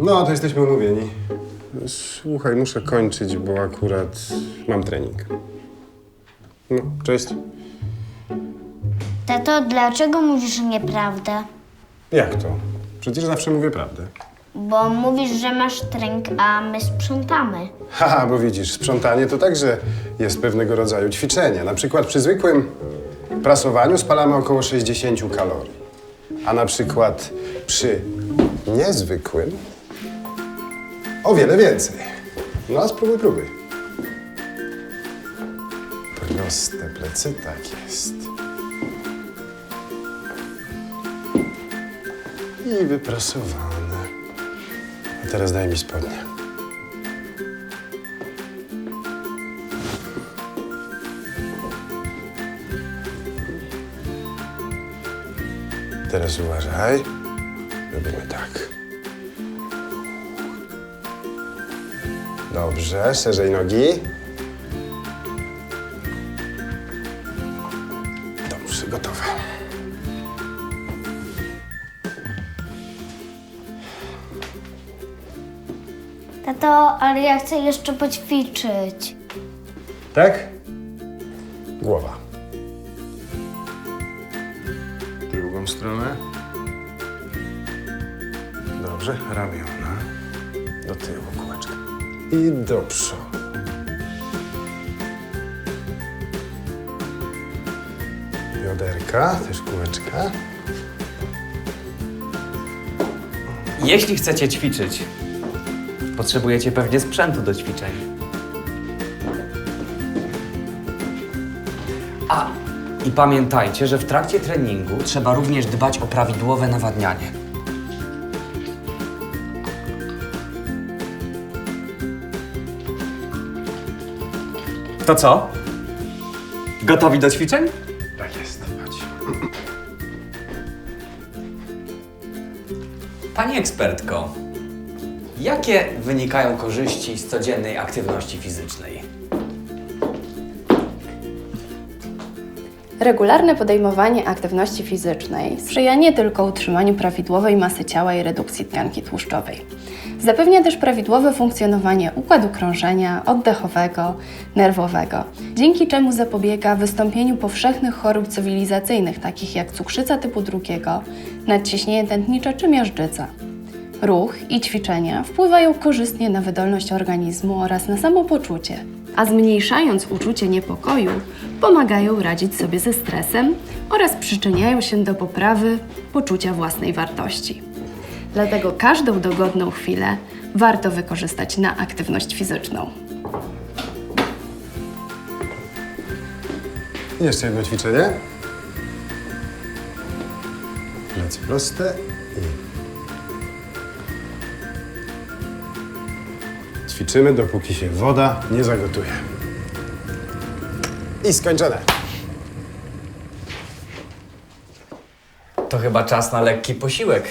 No, to jesteśmy umówieni. Słuchaj, muszę kończyć, bo akurat mam trening. No, cześć. Tato, dlaczego mówisz nieprawdę? Jak to? Przecież zawsze mówię prawdę. Bo mówisz, że masz trening, a my sprzątamy. Haha, bo widzisz, sprzątanie to także jest pewnego rodzaju ćwiczenie. Na przykład przy zwykłym prasowaniu spalamy około 60 kalorii. A na przykład przy niezwykłym o wiele więcej. No a spróbuj, próbuj. Proste plecy, tak jest. I wyprasowane. A teraz daj mi spodnie. Teraz uważaj. Robimy tak. Dobrze, szerzej nogi. Dobrze, gotowe. Tato, ale ja chcę jeszcze poćwiczyć. Tak? Głowa. Drugą stronę. Dobrze, ramiona. Do tyłu kółeczka. I do przodu. Bioderka, też kółeczka. Jeśli chcecie ćwiczyć, potrzebujecie pewnie sprzętu do ćwiczeń. A, i pamiętajcie, że w trakcie treningu trzeba również dbać o prawidłowe nawadnianie. To co? Gotowi do ćwiczeń? Tak jest, chodź. Pani ekspertko, jakie wynikają korzyści z codziennej aktywności fizycznej? Regularne podejmowanie aktywności fizycznej sprzyja nie tylko utrzymaniu prawidłowej masy ciała i redukcji tkanki tłuszczowej. Zapewnia też prawidłowe funkcjonowanie układu krążenia, oddechowego, nerwowego, dzięki czemu zapobiega wystąpieniu powszechnych chorób cywilizacyjnych, takich jak cukrzyca typu drugiego, nadciśnienie tętnicze czy miażdżyca. Ruch i ćwiczenia wpływają korzystnie na wydolność organizmu oraz na samopoczucie, a zmniejszając uczucie niepokoju, pomagają radzić sobie ze stresem oraz przyczyniają się do poprawy poczucia własnej wartości. Dlatego każdą dogodną chwilę warto wykorzystać na aktywność fizyczną. Jeszcze jedno ćwiczenie. Plecy proste Ćwiczymy, dopóki się woda nie zagotuje. I skończone. To chyba czas na lekki posiłek.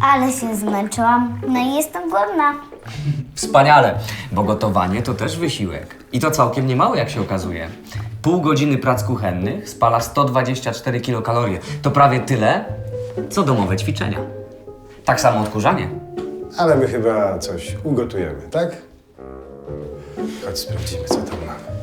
Ale się zmęczyłam, no i jestem głodna. Wspaniale, bo gotowanie to też wysiłek. I to całkiem niemały, jak się okazuje. Pół godziny prac kuchennych spala 124 kilokalorie. To prawie tyle, co domowe ćwiczenia. Tak samo odkurzanie. Ale my chyba coś ugotujemy, tak? Chodź sprawdzimy, co tam mamy.